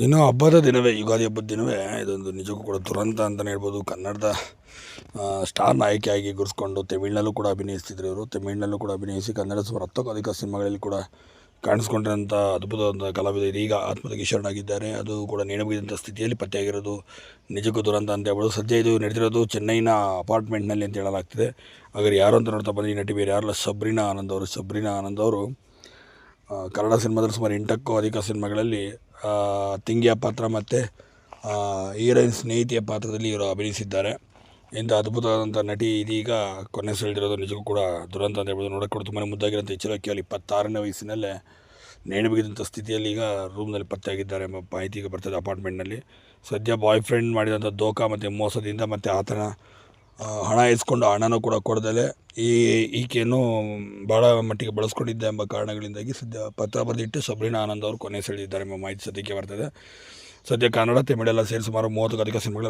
ಇನ್ನು ಹಬ್ಬದ ದಿನವೇ, ಯುಗಾದಿ ಹಬ್ಬದ ದಿನವೇ, ಇದೊಂದು ನಿಜಕ್ಕೂ ಕೂಡ ದುರಂತ ಅಂತಲೇ ಹೇಳ್ಬೋದು. ಕನ್ನಡದ ಸ್ಟಾರ್ ನಾಯಕಿಯಾಗಿ ಗುರುಸ್ಕೊಂಡು ತಮಿಳ್ನಲ್ಲೂ ಕೂಡ ಅಭಿನಯಿಸ್ತಿದ್ರು ಇವರು. ತಮಿಳ್ನಲ್ಲೂ ಕೂಡ ಅಭಿನಯಿಸಿ ಕನ್ನಡ ಸುಮಾರು ಹತ್ತಕ್ಕೂ ಸಿನಿಮಾಗಳಲ್ಲಿ ಕೂಡ ಕಾಣಿಸ್ಕೊಂಡಿರೋಂಥ ಅದ್ಭುತವಾದ ಕಲಾವಿದ ಇದೀಗ ಆತ್ಮಹತ್ಯೆಗೆ ಶರಣಾಗಿದ್ದಾರೆ ಅದು ಕೂಡ ನೇಣುಬಿದ್ದಂಥ ಸ್ಥಿತಿಯಲ್ಲಿ ಪತ್ತೆಯಾಗಿರೋದು ನಿಜಕ್ಕೂ ದುರಂತ ಅಂತ ಹೇಳ್ಬೋದು. ಸದ್ಯ ಇದು ನಡೆದಿರೋದು ಚೆನ್ನೈನ ಅಪಾರ್ಟ್ಮೆಂಟ್ನಲ್ಲಿ ಅಂತ ಹೇಳಲಾಗ್ತಿದೆ. ಹಾಗಾದ್ರೆ ಯಾರು ಅಂತ ನೋಡ್ತಾ ಬಂದು ಈ ನಟಿ ಬೇರೆ ಯಾರಲ್ಲ? ಸಬ್ರಿನಾ ಆನಂದ್ ಅವರು. ಸಬ್ರಿನಾ ಆನಂದ್ ಅವರು ಕನ್ನಡ ಸಿನಿಮಾದಲ್ಲಿ ಸುಮಾರು ಎಂಟಕ್ಕೂ ಅಧಿಕ ಸಿನಿಮಾಗಳಲ್ಲಿ ತಿಂಗಿಯ ಪಾತ್ರ ಮತ್ತು ಹೀರೋಯಿನ್ ಸ್ನೇಹಿತೆಯ ಪಾತ್ರದಲ್ಲಿ ಇವರು ಅಭಿನಯಿಸಿದ್ದಾರೆ. ಇಂಥ ಅದ್ಭುತವಾದಂಥ ನಟಿ ಇದೀಗ ಕೊನೆ ಸೆಳೆದಿರೋದು ನಿಜಕ್ಕೂ ಕೂಡ ದುರಂತ ಅಂತ ಹೇಳ್ಬೋದು. ನೋಡೋಕೆ ಕೂಡ ತುಂಬಾ ಮುದ್ದಾಗಿರೋಂಥ ಕೇವಲ ಇಪ್ಪತ್ತಾರನೇ ವಯಸ್ಸಿನಲ್ಲೇ ನೇಣುಬಿಗಿದಂಥ ಸ್ಥಿತಿಯಲ್ಲಿ ಈಗ ರೂಮ್ನಲ್ಲಿ ಪತ್ತೆಯಾಗಿದ್ದಾರೆ ಎಂಬ ಮಾಹಿತಿ ಈಗ ಬರ್ತದೆ ಅಪಾರ್ಟ್ಮೆಂಟ್ನಲ್ಲಿ. ಸದ್ಯ ಬಾಯ್ ಫ್ರೆಂಡ್ ಮಾಡಿದಂಥ ದೋಖ ಮತ್ತು ಮೋಸದಿಂದ ಮತ್ತು ಆತನ ಹಣ ಇಸ್ಕೊಂಡು ಹಣನೂ ಕೂಡ ಕೊಡದಲೆ ಈ ಈಕೆಯನ್ನು ಬಹಳ ಮಟ್ಟಿಗೆ ಬಳಸ್ಕೊಂಡಿದ್ದೆ ಎಂಬ ಕಾರಣಗಳಿಂದಾಗಿ ಸದ್ಯ ಪತ್ರ ಬರೆದಿಟ್ಟು ಸಬ್ರಿನಾ ಆನಂದ್ ಅವರು ಕೊನೆ ಸೆಳೆದಿದ್ದಾರೆ ಎಂಬ ಮಾಹಿತಿ ಸದ್ಯಕ್ಕೆ ಬರ್ತದೆ. ಸದ್ಯ ಕನ್ನಡ ತಮಿಳೆಲ್ಲ ಸೇರಿ ಸುಮಾರು ಮೂವತ್ತಕ್ಕೂ ಅಧಿಕ ಸಿನಿಮಾಗಳು